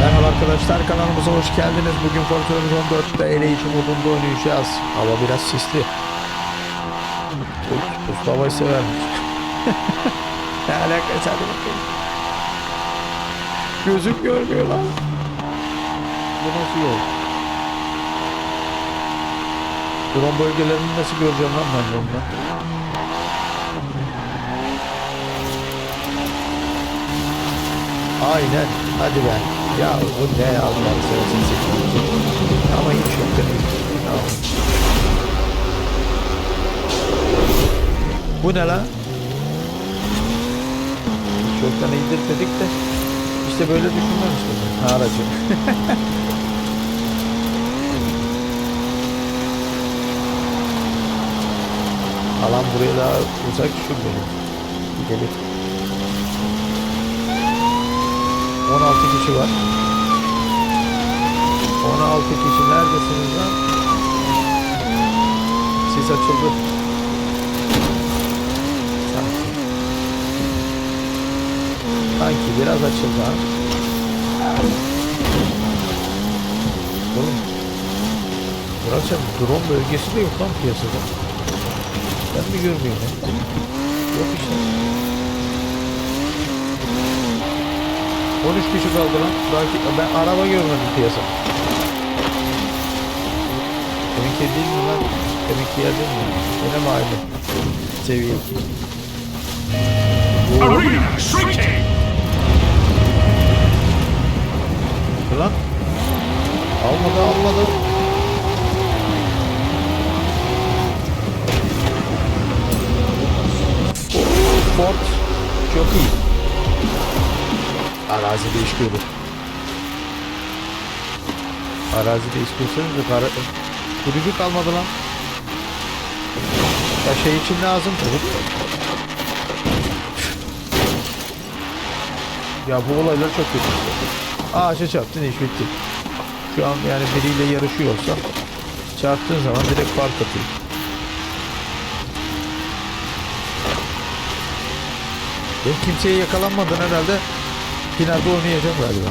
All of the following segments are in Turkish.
Merhaba arkadaşlar kanalımıza hoş geldiniz. Bugün Forza Horizon 4'te eleyici modunda oynayacağız. Hava biraz sisli. Ust- Usta havayı severmiş. ne alakası hadi bakayım. Gözüm görmüyor lan. Bu nasıl yol? Drone bölgelerini nasıl göreceğim lan ben ondan? Aynen. Hadi be. Ya bu ne Allah'ını seversen seçim. Ama hiç yok demek. Bu ne lan? Hiç yoktan iyidir dedik de işte böyle düşünmemiştim ben aracı. Alan buraya daha uzak şurada. Gidelim. 16 kişi var. 16 kişi neredesiniz lan? Sis açıldı. Sanki. Biraz açıldı ha. Oğlum. Burası drone bölgesi de yok lan piyasada. Ben mi görmüyorum? Yok işte. 13 kişi kaldı lan. Belki ben araba görmedim piyasada. Deminki değil mi lan? Deminki yer değil mi? Yine mi aynı? Seviye. Arena Shrinking! Lan. Almadı almadı. Ford çok iyi. Görür. Arazide iş görseniz de para... Kurucu kalmadı lan. Ya şey için lazım tabii. Ya bu olaylar çok kötü. Ağaça çarptın iş bitti. Şu an yani biriyle yarışıyorsa çarptığın zaman direkt fark atıyor. Ben kimseye yakalanmadan herhalde finalde oynayacağım galiba.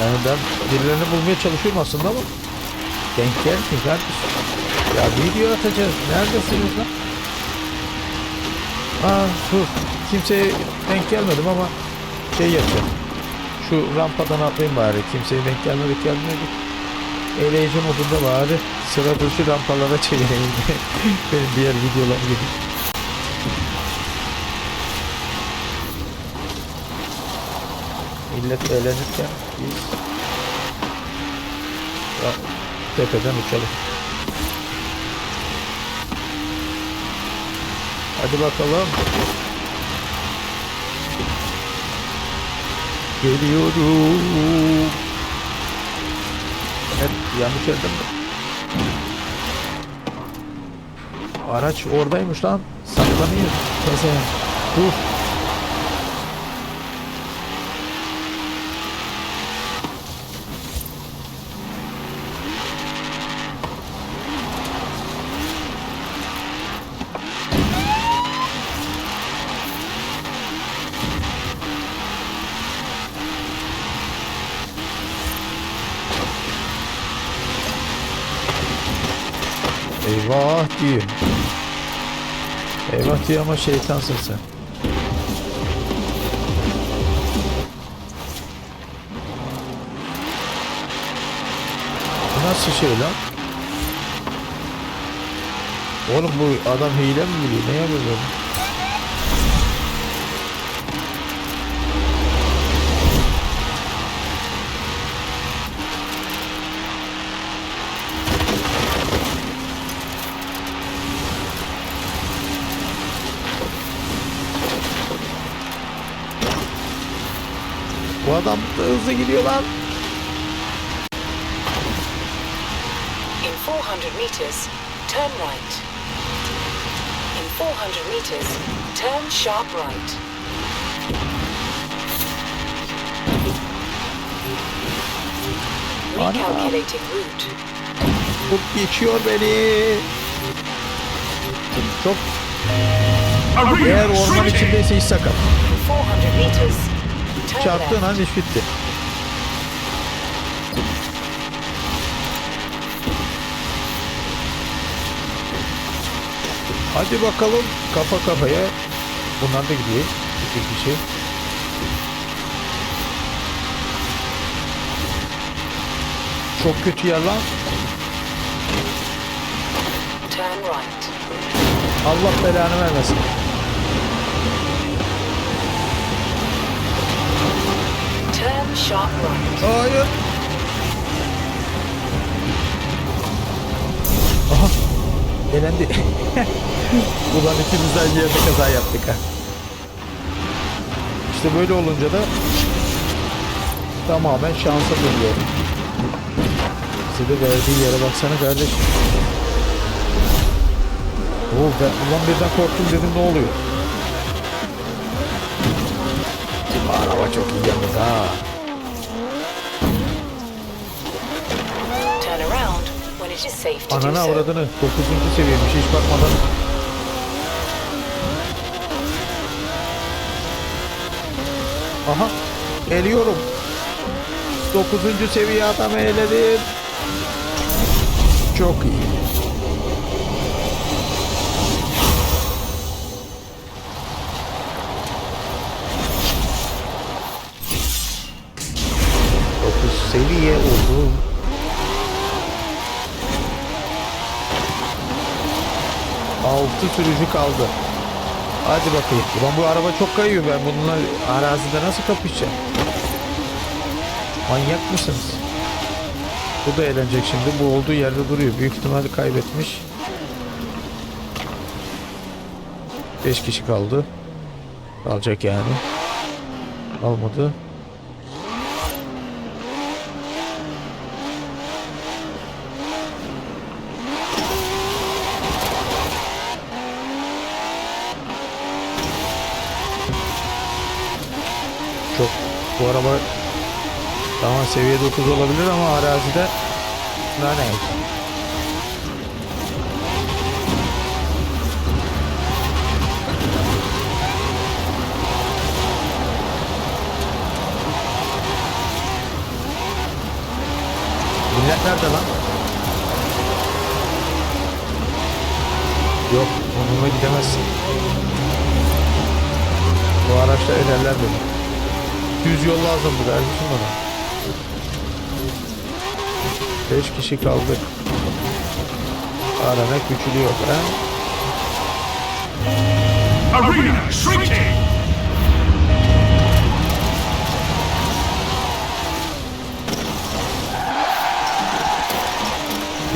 Yani ben birilerini bulmaya çalışıyorum aslında ama denk gelmiyor kardeşim. Ya video atacağız. Neredesiniz lan? Aa dur. Kimseye denk gelmedim ama şey yapacağım. Şu rampadan atlayayım bari. Kimseye denk gelmedik gelmedik. Eleyici modunda bari sıra dışı rampalara çevireyim. Benim diğer videolarım gibi. Millet eğlenirken biz ya, tepeden uçalım. Hadi bakalım. Geliyorum. Hep yanlış yerde mi? Araç oradaymış lan. Saklanıyor. Mesela. Dur. Eyvah diyor. Eyvah diyor ama şeytansın sen. Nasıl şey lan? Oğlum bu adam hile mi biliyor? Ne yapıyor böyle? Adam da hızlı gidiyor lan. In 400 meters, turn right. In 400 meters, turn sharp right. Ana. Recalculating route. Bu geçiyor beni. Çok Eğer orman içindeyse iş sakat. In 400 meters, Çarptığın an iş bitti. Hadi bakalım kafa kafaya. Bunlar da gidiyor. İki kişi. Çok kötü yer lan. Allah belanı vermesin. Hayır. Aha. Elendi. Ulan ikimiz de aynı yerde kaza yaptık ha. İşte böyle olunca da tamamen şansa dönüyor. Size de verdiği yere baksana kardeşim. Oo ben ulan birden korktum dedim ne oluyor? Araba çok iyi yalnız ha. İt is safe to do Ananı so. avradını 9. seviyemiş hiç bakmadan. Aha eliyorum. 9. seviye adam eledim. Çok iyi. 6 sürücü kaldı. Hadi bakayım. Ulan bu araba çok kayıyor ben bununla arazide nasıl kapışacağım? Manyak mısınız? Bu da eğlenecek şimdi. Bu olduğu yerde duruyor. Büyük ihtimalle kaybetmiş. 5 kişi kaldı. Alacak yani. Almadı. Bu araba tamam seviye 9 olabilir ama arazide ne ne? Millet nerede lan? Yok, onunla gidemezsin. Bu araçla ederler beni. Düz yol lazım bu kardeşim bana. 5 kişi kaldık. Aranak küçülüyor. He? Arena shrinking.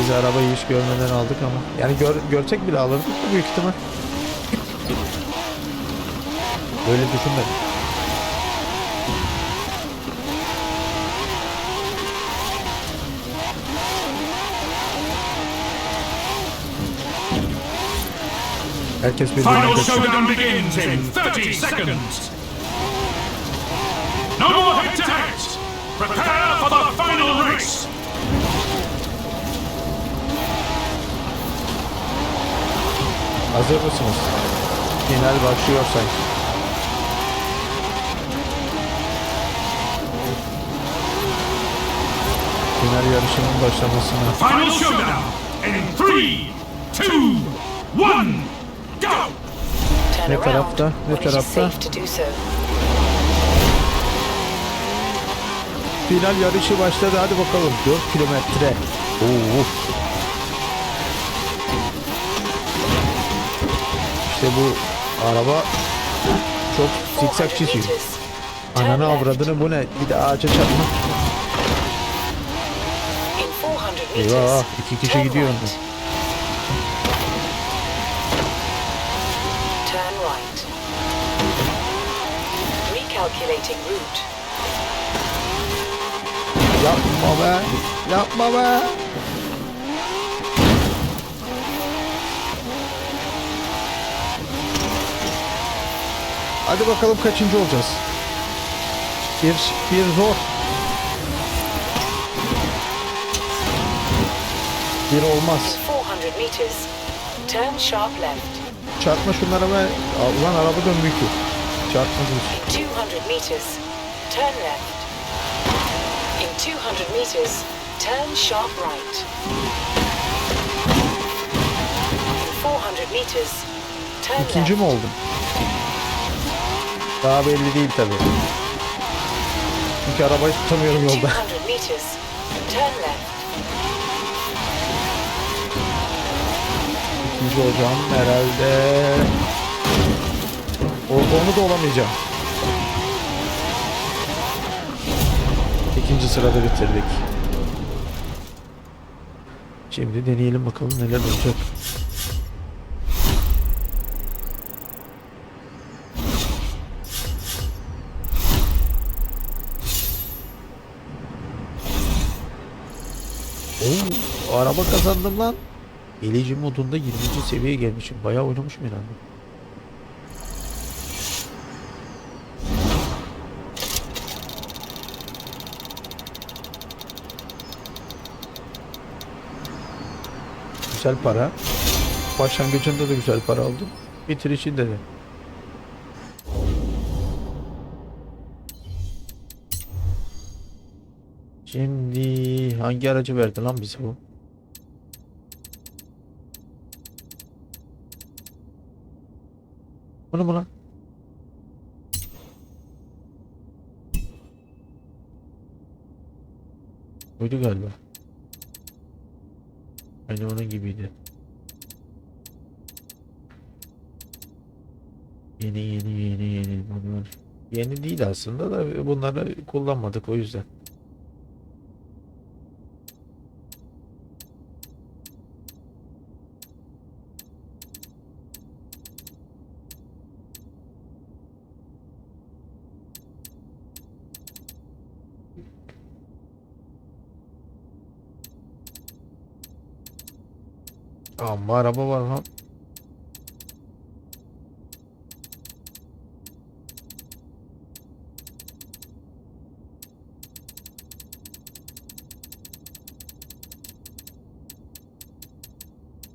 Biz arabayı hiç görmeden aldık ama. Yani gör, görsek bile alırdık büyük ihtimal. Böyle düşünmedim. Herkes birbirine Final kaçıyor. showdown begins in 30 seconds. No more head-to-heads. Prepare for the final race. Hazır mısınız? Final başlıyor sanki. Final yarışının başlamasına. Final showdown in three, two, one, go! Turn Ne tarafta? Ne tarafta? Final yarışı başladı. Hadi bakalım. 4 kilometre. Oo. İşte bu araba çok zikzak 400 çiziyor. Ananı avradını bu ne? Bir de ağaca çarpma. In 400 meters, Eyvah iki kişi gidiyor. right. Turn right. Recalculating route. Yapma be. Yapma be. Hadi bakalım kaçıncı olacağız. Bir, bir zor. Bir olmaz. 400 meters, turn sharp left. Çarpma şunlara be. Ulan araba dönmüyor ki. Çarpma dur. In 200 meters, turn left. In 200 meters, turn sharp right. In 400 meters, turn İkinci left. mi oldum? Daha belli değil tabi. Çünkü arabayı tutamıyorum yolda. 200 meters, turn left. Olacağım herhalde. O, onu da olamayacağım. İkinci sırada bitirdik. Şimdi deneyelim bakalım neler olacak. Oo, araba kazandım lan. Eleci modunda 20. seviyeye gelmişim. Bayağı oynamışım herhalde. Güzel para. Başlangıcında da güzel para aldım. Bitirişinde de. Şimdi hangi aracı verdi lan bize bu? Bunu mu lan? Buydu galiba. Aynı onun gibiydi. Yeni yeni yeni yeni bunlar. Yeni değil aslında da bunları kullanmadık o yüzden. Amma araba var lan.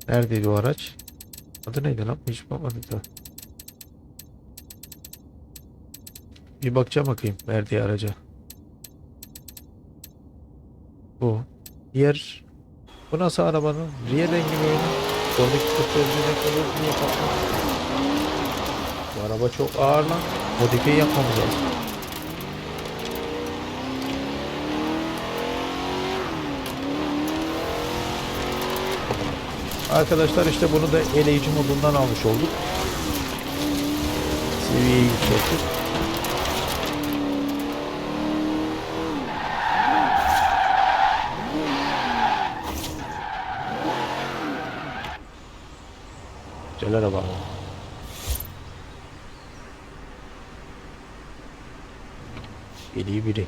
Neredeydi o araç? Adı neydi lan? Hiç bakmadık da. Bir bakacağım bakayım verdiği araca. Bu. Diğer bu nasıl arabanın? Niye rengi böyle? Oradaki kurtarıcı ne kadar niye patladı? Bu araba çok ağır lan. Modifiye yapmamız lazım. Arkadaşlar işte bunu da eleyici modundan almış olduk. Seviyeyi yükselttik. Güzel araba. Geliyor biri.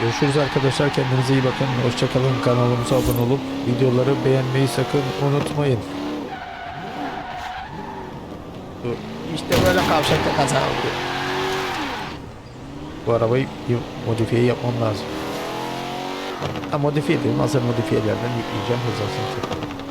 Görüşürüz arkadaşlar. Kendinize iyi bakın. Hoşçakalın. Kanalımıza abone olup videoları beğenmeyi sakın unutmayın. Dur. İşte böyle kavşakta kaza oldu. Bu arabayı modifiye yapmam lazım. Ha modifiye değil. Hazır modifiyelerden yükleyeceğim hızlansın.